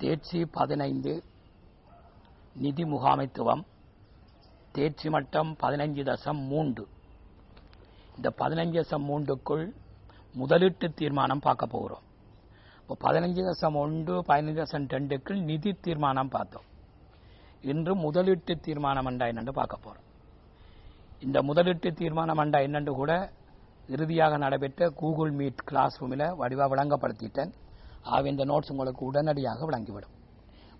தேர்ச்சி பதினைந்து நிதி முகாமைத்துவம். தேர்ச்சி மட்டம் பதினைஞ்சு தசம் மூன்று. இந்த பதினஞ்சு தசம் மூன்றுக்குள் முதலீட்டு தீர்மானம் பார்க்க போகிறோம். இப்போ பதினஞ்சு தசம் ஒன்று பதினஞ்சு தசம் ரெண்டுக்குள் நிதி தீர்மானம் பார்த்தோம். இன்று முதலீட்டு தீர்மானம் என்றா என்னென்று பார்க்க போகிறோம். இந்த முதலீட்டு தீர்மானம் என்றா என்னென்று கூட இறுதியாக நடைபெற்ற கூகுள் மீட் கிளாஸ் ரூமில் வடிவா விளங்கப்படுத்திட்டேன். ஆக இந்த நோட்ஸ் உங்களுக்கு உடனடியாக விளங்கிவிடும்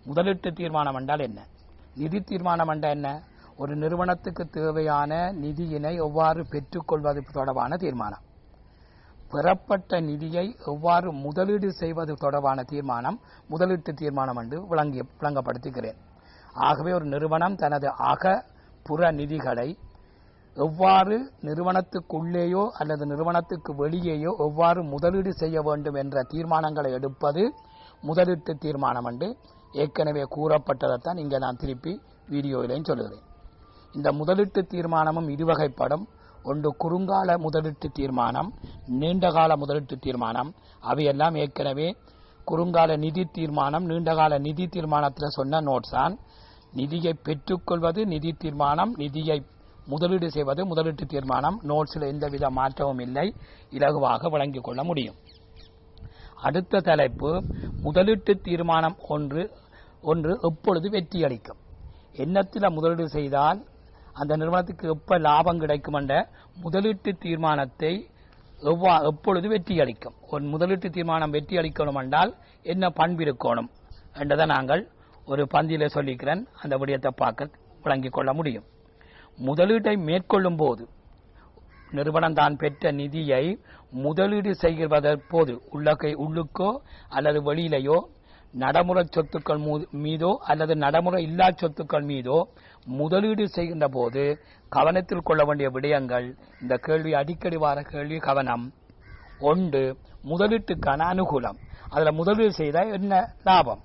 முதலீட்டு தீர்மானம் என்றால் என்ன? நிதி தீர்மானம் என்றால் என்ன? ஒரு நிறுவனத்துக்கு தேவையான நிதியினை எவ்வாறு பெற்றுக்கொள்வது தொடர்பான தீர்மானம். பெறப்பட்ட நிதியை எவ்வாறு முதலீடு செய்வது தொடர்பான தீர்மானம் முதலீட்டு தீர்மானம் என்று விளங்கி விளங்கப்படுத்துகிறேன். ஆகவே ஒரு நிறுவனம் தனது அக புற நிதிகளை எவ்வாறு நிறுவனத்துக்குள்ளேயோ அல்லது நிறுவனத்துக்கு வெளியேயோ எவ்வாறு முதலீடு செய்ய வேண்டும் என்ற தீர்மானங்களை எடுப்பது முதலீட்டு தீர்மானம் என்று ஏற்கனவே கூறப்பட்டதைத்தான் இங்கே நான் திருப்பி வீடியோவிலையும் சொல்கிறேன் இந்த முதலீட்டு தீர்மானமும் இருவகைப்படும். ஒன்று குறுங்கால முதலீட்டு தீர்மானம் நீண்டகால முதலீட்டு தீர்மானம். அவையெல்லாம் ஏற்கனவே குறுங்கால நிதி தீர்மானம் நீண்டகால நிதி தீர்மானத்தில் சொன்ன நோட்ஸ் தான். நிதியை பெற்றுக்கொள்வது நிதி தீர்மானம் நிதியை முதலீடு செய்வது முதலீட்டு தீர்மானம். நோட்ஸில் எந்தவித மாற்றமும் இல்லை. இலகுவாக வழங்கிக் கொள்ள முடியும். அடுத்த தலைப்பு முதலீட்டு தீர்மானம் ஒன்று ஒன்று எப்பொழுது வெற்றியளிக்கும்? என்னத்தில் எண்ணத்தில் முதலீடு செய்தால் அந்த நிறுவனத்துக்கு எப்போ லாபம் கிடைக்கும் என்ற முதலீட்டு தீர்மானத்தை எவ்வா எப்பொழுது வெற்றி அளிக்கும் ஒரு முதலீட்டு தீர்மானம் வெற்றி அளிக்கணும் என்றால் என்ன பண்பு இருக்கணும்? என்றதை நாங்கள் ஒரு பந்தியில் சொல்லிக்கிறேன். அந்த விடயத்தை பார்க்க வழங்கிக் கொள்ள முடியும். முதலீட்டை மேற்கொள்ளும் போது நிறுவனம் தான் பெற்ற நிதியை முதலீடு செய்கிறதற்போது உள்ளக்கை உள்ளுக்கோ அல்லது வெளியிலையோ நடைமுறை சொத்துக்கள் மீதோ அல்லது நடைமுறை இல்லா சொத்துக்கள் மீதோ முதலீடு செய்கின்ற போது கவனத்தில் கொள்ள வேண்டிய விடயங்கள் இந்த கேள்வி அடிக்கடி வார கேள்வி கவனம். ஒன்று முதலீட்டுக்கான அனுகூலம். அதில் முதலீடு செய்தால் என்ன லாபம்?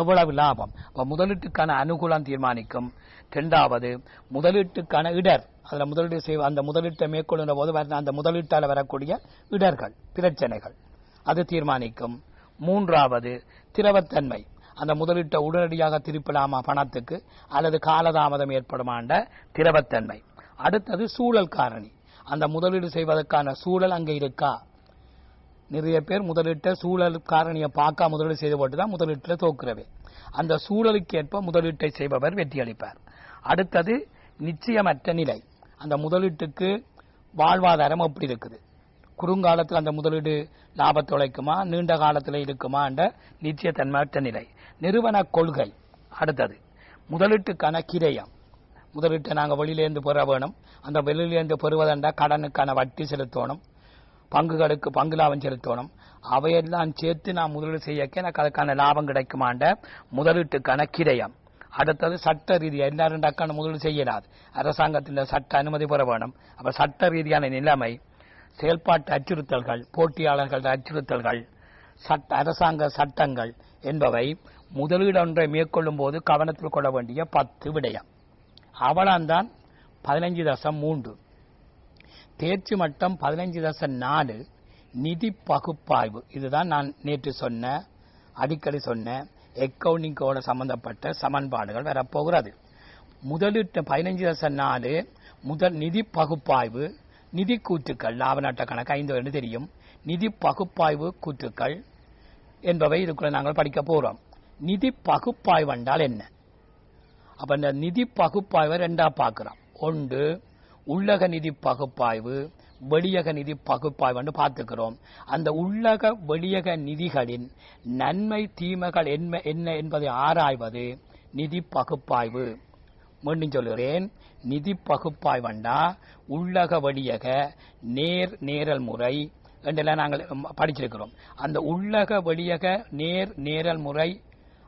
எவ்வளவு லாபம்? அப்ப முதலீட்டுக்கான அனுகூலம் தீர்மானிக்கும். இரண்டாவது முதலீட்டுக்கான இடர். அதில் முதலீடு செய்வ அந்த முதலீட்டை மேற்கொள்கின்ற போது அந்த முதலீட்டால் வரக்கூடிய இடர்கள் பிரச்சனைகள் அது தீர்மானிக்கும். மூன்றாவது திரவத்தன்மை. அந்த முதலீட்டை உடனடியாக திருப்பலாமா பணத்துக்கு அல்லது காலதாமதம் ஏற்படுமாண்ட திரவத்தன்மை. அடுத்தது சூழல் காரணி. அந்த முதலீடு செய்வதற்கான சூழல் அங்கே இருக்கா? நிறைய பேர் முதலீட்டை சூழல் காரணியை பார்க்க முதலீடு செய்து போட்டு தான் முதலீட்டில் தோக்குறவே. அந்த சூழலுக்கு ஏற்ப முதலீட்டை செய்பவர் வெற்றி அளிப்பார். அடுத்தது நிச்சயமற்ற நிலை. அந்த முதலீட்டுக்கு வாழ்வாதாரம் எப்படி இருக்குது? குறுங்காலத்தில் அந்த முதலீடு லாபத்துழைக்குமா நீண்ட காலத்தில் இருக்குமா என்ற நிச்சயத்தன்மையற்ற நிலை. நிறுவன கொள்கை. அடுத்தது முதலீட்டுக்கான கிரயம். முதலீட்டை நாங்கள் வெளியிலேருந்து பெற வேணும். அந்த வெளியிலேருந்து பெறுவதென்றா கடனுக்கான வட்டி செலுத்தணும். பங்குகளுக்கு பங்கு லாபம் செலுத்தணும். அவையெல்லாம் சேர்த்து நான் முதலீடு செய்யக்க எனக்கு அதுக்கான லாபம் கிடைக்குமாண்ட முதலீட்டுக்கான கிரயம் அடுத்தது சட்ட ரீதியாக எல்லாரும் டக்கான முதலீடு செய்யலாது. அரசாங்கத்தில் சட்ட அனுமதி பெற வேணும். அப்ப சட்ட ரீதியான நிலைமை செயல்பாட்டு அச்சுறுத்தல்கள் போட்டியாளர்கள் அச்சுறுத்தல்கள் சட்ட அரசாங்க சட்டங்கள் என்பவை முதலீடு ஒன்றை மேற்கொள்ளும் போது கவனத்தில் கொள்ள வேண்டிய பத்து விடயம். அவளான்தான் பதினைஞ்சு தசம் மூன்று. தேர்ச்சி மட்டம் பதினைஞ்சு தசம் நாலு நிதி பகுப்பாய்வு. இதுதான் நான் நேற்று சொன்ன அடிக்கடி சொன்ன எக்கவுண்டிங்கோட சம்பந்தப்பட்ட சமன்பாடுகள் வரப்போகிறது. முதலீட்டு பதினைஞ்சு தசம் நாலு முதல் நிதி பகுப்பாய்வு நிதி கூற்றுக்கள் லாப நட்ட கணக்கு ஐந்து என்று தெரியும். நிதி பகுப்பாய்வு கூற்றுக்கள் என்பவை இதுக்குள்ள நாங்கள் படிக்க போகிறோம் நிதி பகுப்பாய்வு என்றால் என்ன? அப்ப இந்த நிதி பகுப்பாய்வை ரெண்டா பார்க்கிறோம். ஒன்று உள்ளக நிதி பகுப்பாய்வு வெளியக நிதி பகுப்பாய்வு பார்த்துக்கிறோம். அந்த உள்ளக வெளியக நிதிகளின் நன்மை தீமைகள் என்ன என்ன என்பதை ஆராய்வது நிதி பகுப்பாய்வு. மீண்டும் சொல்கிறேன் நிதி பகுப்பாய்வண்டா உள்ளக வழியக நேர் நேரல் முறை என்றெல்லாம் நாங்கள் படிச்சிருக்கிறோம். அந்த உள்ளக வழியக நேர் நேரல் முறை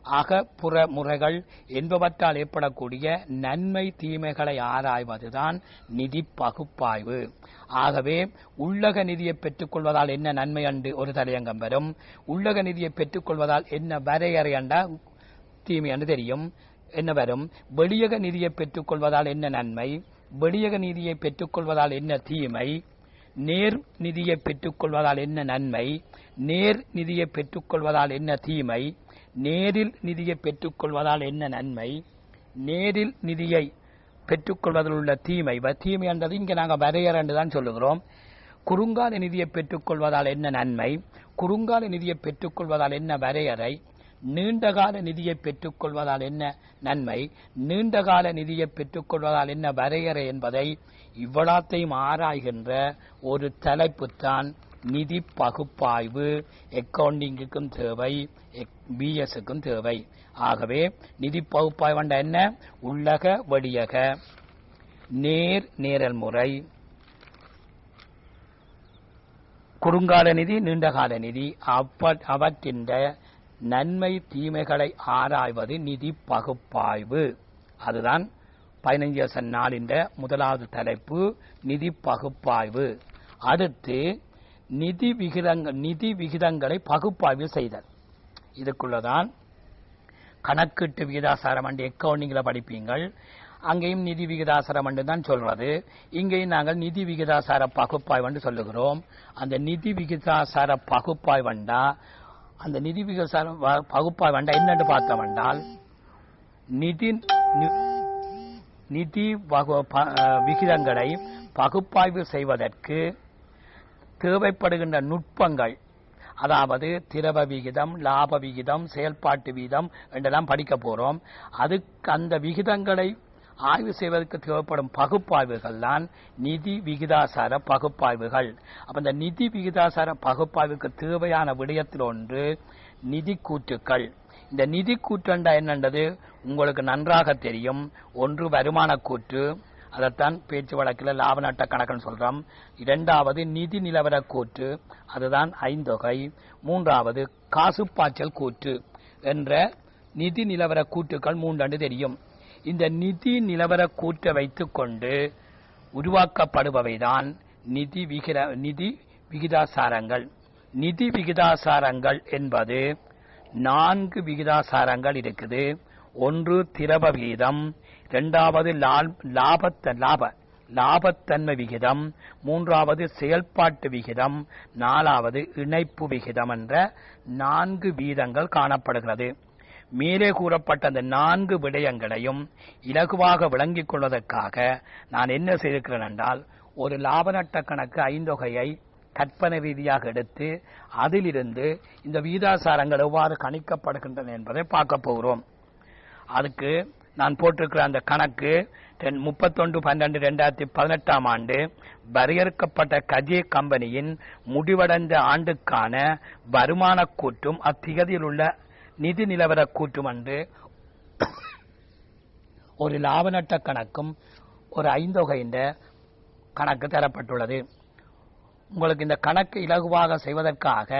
அகப்புற முறைகள் என்பவற்றால் ஏற்படக்கூடிய நன்மை தீமைகளை ஆராய்வதுதான் நிதி பகுப்பாய்வு. ஆகவே உள்ளக நிதியை பெற்றுக்கொள்வதால் என்ன நன்மை அண்டு ஒரு தலையங்கம் வரும். உள்ளக நிதியை பெற்றுக்கொள்வதால் என்ன வரையறை அண்டா தீமை என்று தெரியும். என்ன வரும்? வெளியக நிதியை பெற்றுக்கொள்வதால் என்ன நன்மை? வெளியக நிதியை பெற்றுக்கொள்வதால் என்ன தீமை? நேர் நிதியை பெற்றுக்கொள்வதால் என்ன நன்மை? நேர் நிதியை பெற்றுக்கொள்வதால் என்ன தீமை? நேரில் நிதியை பெற்றுக்கொள்வதால் என்ன நன்மை? நேரில் நிதியை பெற்றுக்கொள்வதில் உள்ள தீமை. வ- தீமை என்றது இங்கே நாங்கள் வரையறை தான் சொல்லுகிறோம். குறுங்கால நிதியை பெற்றுக்கொள்வதால் என்ன நன்மை? குறுங்கால நிதியை பெற்றுக்கொள்வதால் என்ன வரையறை? நீண்டகால நிதியை பெற்றுக்கொள்வதால் என்ன நன்மை? நீண்டகால நிதியை பெற்றுக்கொள்வதால் என்ன வரையறை என்பதை இவ்வளத்தையும் ஆராய்கின்ற ஒரு தலைப்புத்தான் நிதி பகுப்பாய்வு அக்கவுண்டிங்குக்கும் தேவை பிஎஸ்க்கும் தேவை. ஆகவே நிதி பகுப்பாய்வு என்ன? உள்ளக வழியக நேர் நேரல் முறை. குறுங்கால நிதி நீண்டகால நிதி அவற்றின் நன்மை தீமைகளை ஆராய்வது நிதி பகுப்பாய்வு. அதுதான் பதினைஞ்சு நாளின் முதலாவது தலைப்பு நிதி பகுப்பாய்வு. அடுத்து நிதி விகிதங்கள் நிதி விகிதங்களை பகுப்பாய்வு செய்தல். இதுக்குள்ளதான் கணக்கீட்டு விகிதாசாரம் அண்டு எக்கௌண்டிங்கில் படிப்பீங்கள். அங்கேயும் நிதி விகிதாசாரம் என்று தான் சொல்றது. இங்கேயும் நாங்கள் நிதி விகிதாசார பகுப்பாய்வு சொல்லுகிறோம். அந்த நிதி விகிதாசார பகுப்பாய்வண்டா அந்த நிதி விகசாரம் வ- பகுப்பாய்வண்டா என்னன்னு பார்த்தோம் என்றால் நிதி நி- நிதி வகு- ப- விகிதங்களை பகுப்பாய்வு செய்வதற்கு தேவைப்படுகின்ற நுட்பங்கள் அதாவது திரவ விகிதம் லாப விகிதம் செயல்பாட்டு வீதம் என்றெல்லாம் படிக்க போறோம். அதுக்கு அந்த விகிதங்களை ஆய்வு செய்வதற்கு தேவைப்படும் பகுப்பாய்வுகள் தான் நிதி விகிதாசார பகுப்பாய்வுகள். அப்ப இந்த நிதி விகிதாசார பகுப்பாய்வுக்கு தேவையான விடயத்தில் ஒன்று நிதி கூற்றுக்கள். இந்த நிதி கூற்றண்டா என்னன்றது? உங்களுக்கு நன்றாக தெரியும். ஒன்று வருமான கூற்று. அதைத்தான் பேச்சு வழக்கில் லாப நட்ட கணக்குன்னு சொல்றோம். இரண்டாவது நிதி நிலவர கூற்று. அதுதான் ஐந்தொகை. மூன்றாவது காசுப்பாய்ச்சல் கூற்று என்ற நிதி நிலவர கூற்றுக்கள் மூன்றாண்டு தெரியும். இந்த நிதி நிலவர கூற்றை வைத்துக்கொண்டு உருவாக்கப்படுபவைதான் நிதி விகித நிதி விகிதாசாரங்கள். நிதி விகிதாசாரங்கள் என்பது நான்கு விகிதாசாரங்கள் இருக்குது. ஒன்று திரவ விகிதம் இரண்டாவது லாபத்த லாப லாபத்தன்மை விகிதம் மூன்றாவது செயல்பாட்டு விகிதம் நாலாவது இணைப்பு விகிதம் என்ற நான்கு வீதங்கள் காணப்படுகிறது. மேலே கூறப்பட்ட அந்த நான்கு விடயங்களையும் இலகுவாக விளங்கிக் கொள்வதற்காக நான் என்ன செய்திருக்கிறேன் என்றால் ஒரு லாப நட்ட கணக்கு ஐந்தொகையை கற்பனை ரீதியாக எடுத்து அதிலிருந்து இந்த வீதாசாரங்கள் எவ்வாறு கணிக்கப்படுகின்றன என்பதை பார்க்க போகிறோம். அதுக்கு நான் போட்டிருக்கிற அந்த கணக்கு முப்பத்தொன்று பன்னெண்டு ரெண்டாயிரத்தி பதினெட்டாம் ஆண்டு வரையறுக்கப்பட்ட கஜே கம்பெனியின் முடிவடைந்த ஆண்டுக்கான வருமான கூற்றும் அத்திகதியில் உள்ள நிதி நிலவர கூற்றும் அன்று ஒரு லாப நட்ட கணக்கும் ஒரு ஐந்தொகைன்ற கணக்கு தரப்பட்டுள்ளது. உங்களுக்கு இந்த கணக்கு இலகுவாக செய்வதற்காக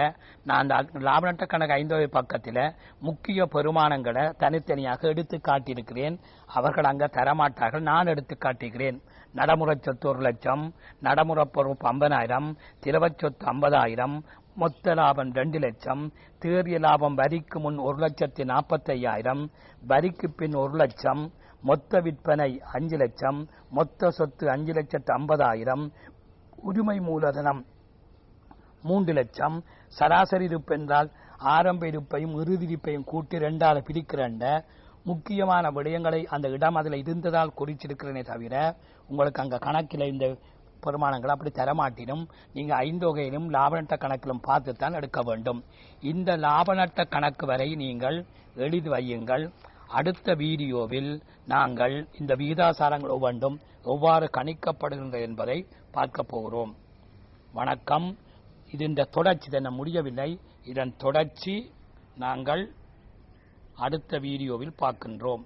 நான் அந்த லாப நட்ட கணக்கு ஐந்தொகை பக்கத்தில் முக்கிய பெருமானங்களை தனித்தனியாக எடுத்து காட்டியிருக்கிறேன். அவர்கள் அங்கே தரமாட்டார்கள் நான் எடுத்து காட்டுகிறேன். நடைமுறை சொத்து ஒரு லட்சம் நடைமுறை பொறுப்பு ஐம்பதாயிரம் திரவச் சொத்து ஐம்பதாயிரம் மொத்த லாபம் ரெண்டு லட்சம். தேறிய லாபம் வரிக்கு முன் ஒரு லட்சத்தி நாற்பத்தி ஐயாயிரம் வரிக்கு பின் ஒரு லட்சம். மொத்த விற்பனை அஞ்சு லட்சம். மொத்த சொத்து அஞ்சு லட்சத்து ஐம்பதாயிரம். உரிமை மூலதனம் மூன்று லட்சம். சராசரி இருப்பு என்றால் ஆரம்ப இருப்பையும் இறுதி இருப்பையும் கூட்டி ரெண்டால பிரிக்கிறண்ட முக்கியமான விடயங்களை அந்த இடம் அதில் இருந்ததால் குறிச்சிருக்கிறேனே தவிர உங்களுக்கு அங்க கணக்கில் இந்த பெருமானங்கள் அப்படி தரமாட்டினும் நீங்க ஐந்தொகையிலும் லாப நட்ட கணக்கிலும் பார்த்துத்தான் எடுக்க வேண்டும். இந்த லாப நட்ட கணக்கு வரை நீங்கள் எழுதி வையுங்கள். அடுத்த வீடியோவில் நாங்கள் இந்த விகிதாசாரங்கள் ஒவ்வொன்றும் எவ்வாறு கணிக்கப்படுகின்றன என்பதை பார்க்க போகிறோம். வணக்கம். இது இந்த தொடர்ச்சி. இதனை முடியவில்லை. இதன் தொடர்ச்சி நாங்கள் அடுத்த வீடியோவில் பார்க்கின்றோம்.